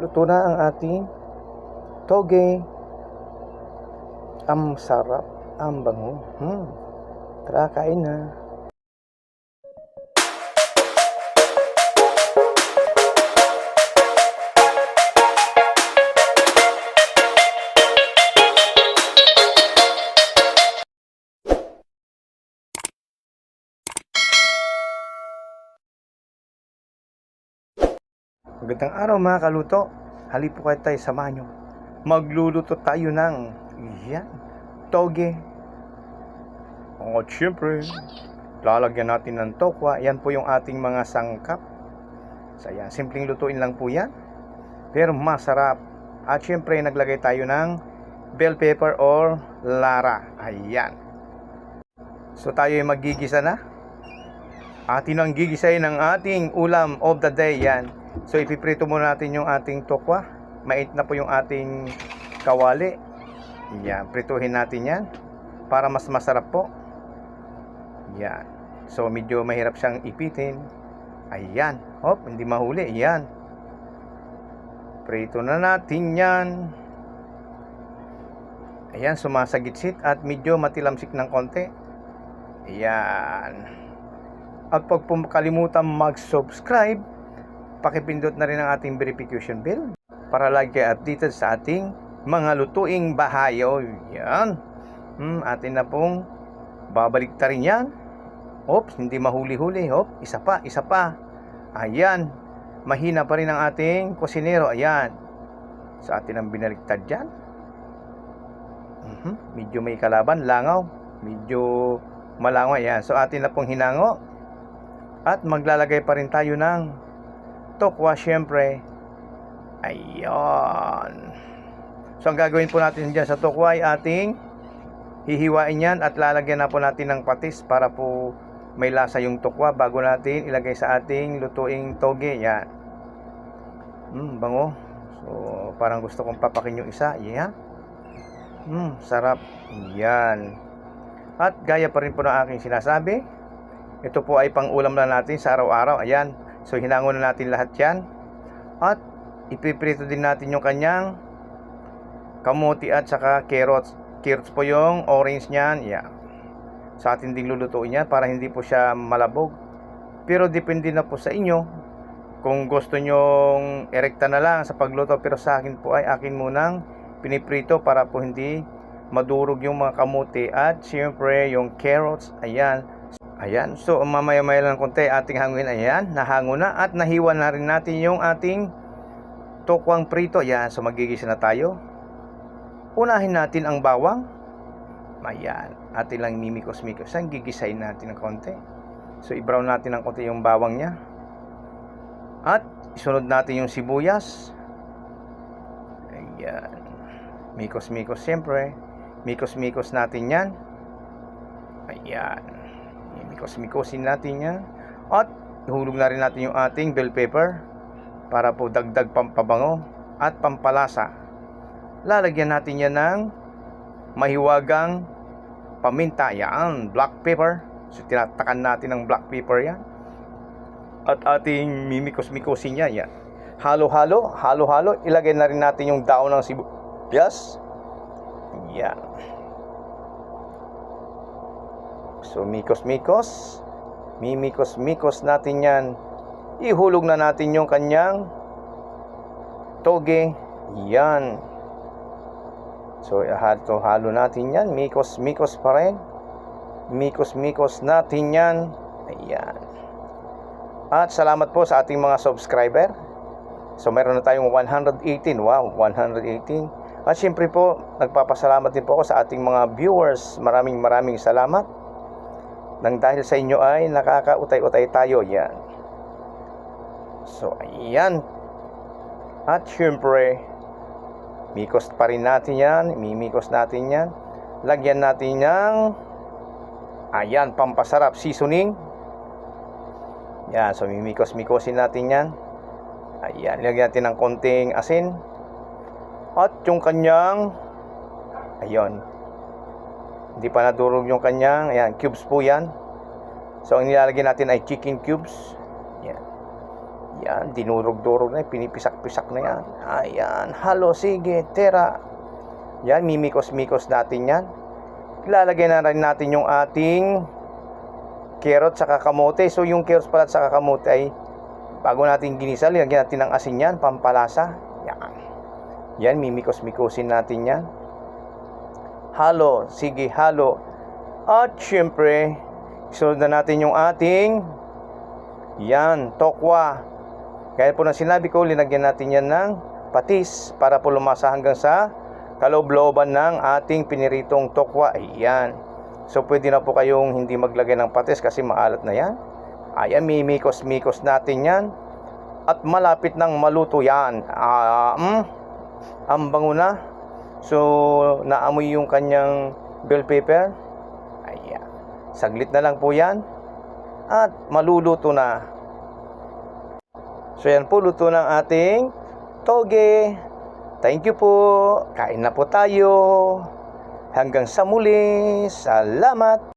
Luto na ang ating toge. Ang sarap, ang bango. Hmm. Tara, kain na. Magandang araw mga kaluto. Halip po kayo tayo samahan nyo. Magluluto tayo ng yan, toge. At syempre, lalagyan natin ng tokwa. Yan po yung ating mga sangkap. So yan, simpleng lutuin lang po yan. Pero masarap. At syempre, naglagay tayo ng bell pepper or lara. Ayan. So tayo ay magigisa na. Atin ang gigisayin ng ating ulam of the day. Yan. So ipiprito muna natin yung ating tokwa. Mait na po yung ating kawali. Yan, prituhin natin yan para mas masarap po. Yan. So medyo mahirap siyang ipitin. Ayan. Hop, hindi mahuli. Yan. Prito na natin yan. Ayan, sumasagitsit at medyo matilamsik ng konti. Ayan. At pag kalimutan mag-subscribe, pakipindot na rin ang ating verification bell para lagi updated sa ating mga lutuing bahayo. Yan. Hmm, atin na pong babalik ta rin yan. Oops, hindi mahuli-huli. Hop, isa pa, isa pa. Ayan. Mahina pa rin ang ating kusinero. Ayan. Sa atin ang binaliktad dyan. Mhm, Medyo may kalaban, langaw. Medyo malangaw. Ayan. So atin na pong hinango. At maglalagay pa rin tayo ng tokwa syempre. Ayun. So ang gagawin po natin dyan sa tokwa ay ating hihiwain yan at lalagyan na po natin ng patis para po may lasa yung tokwa bago natin ilagay sa ating lutuing toge. Yan. Mm, bango. So parang gusto kong papakin yung isa. Yeah. Mm, sarap. Yan. At gaya pa rin po ng aking sinasabi, ito po ay pang ulam na natin sa araw-araw. Ayan. So hinango na natin lahat yan. At ipiprito din natin yung kanyang kamuti at saka carrots. Carrots po yung orange niyan. Yeah. Sa atin ding lulutuin yan para hindi po siya malabog. Pero depende na po sa inyo kung gusto nyong erekta na lang sa pagluto. Pero sa akin po ay akin munang piniprito para po hindi madurog yung mga kamuti at siyempre yung carrots. Ayan. Ayan. So, mamaya-maya lang konti ating hangin. Ayan. Nahango na at nahiwa na rin natin yung ating tokwang prito. Ayan. So, magigisa na tayo. Unahin natin ang bawang. Ayan. Atin lang mimikos-mikos. Ayan. Gigisayin natin ng konti. So, i-brown natin ng konti yung bawang niya. At, isunod natin yung sibuyas. Ayan. Mikos-mikos siyempre. Mikos-mikos natin yan. Ayan. Mikos-mikosin natin yan. At ihulog na rin natin yung ating bell pepper para po dagdag pampabango at pampalasa. Lalagyan natin yan ng mahiwagang paminta. Yan, black pepper. So tinatakan natin ng black pepper yan. At ating mimikos-mikosin yan. yan. Halo-halo, halo-halo. Ilagay na rin natin yung daon ng sibuyas. Yan. So, mikos-mikos. Mimikos-mikos natin yan. Ihulog na natin yung kanyang toge. Yan. So, halo, halo natin yan. Mikos-mikos pa rin. Mikos-mikos natin yan. Ayan. At salamat po sa ating mga subscriber. So, meron na tayong 118. Wow, 118. At syempre po, nagpapasalamat din po ako sa ating mga viewers. Maraming maraming salamat. Nang dahil sa inyo ay nakakautay-utay tayo. Yan. So, ayan. At syempre, mikos pa rin natin yan. Mimikos natin yan. Lagyan natin ng ayan, pampasarap seasoning. Yan, so mimikos-mikosin natin yan. Ayan, lagyan natin ng konting asin. At yung kanyang ayun. Hindi pa nadurog yung kanyang, ayan, cubes po yan. So ang nilalagyan natin ay chicken cubes. Yan. Yan, dinurog-durog na pinipisak-pisak na yan. Ayan, halo, sige, tera. Yan, mimikos-mikos natin yan. Ilalagay na rin natin yung ating carrot sa kamote. So, yung carrots pala sa kamote ay bago natin ginisa, lagyan natin ng asin yan, pampalasa. Yan. Yan, mimikos-mikosin natin yan. Halo, sige, halo. At syempre, isunod na natin yung ating yan, tokwa. Gaya po ng sinabi ko, linagyan natin yan ng patis para po lumasa hanggang sa kaloob-looban ng ating piniritong tokwa. Ayan. So, pwede na po kayong hindi maglagay ng patis kasi maalat na yan. Ayan, mimikos-mikos natin yan. At malapit nang maluto yan. Ah, mm, ang bango na. So, naamoy yung kanyang bell pepper. Ayan. Saglit na lang po yan. At maluluto na. So yan po, luto ng ating toge. Thank you po. Kain na po tayo. Hanggang sa muli. Salamat.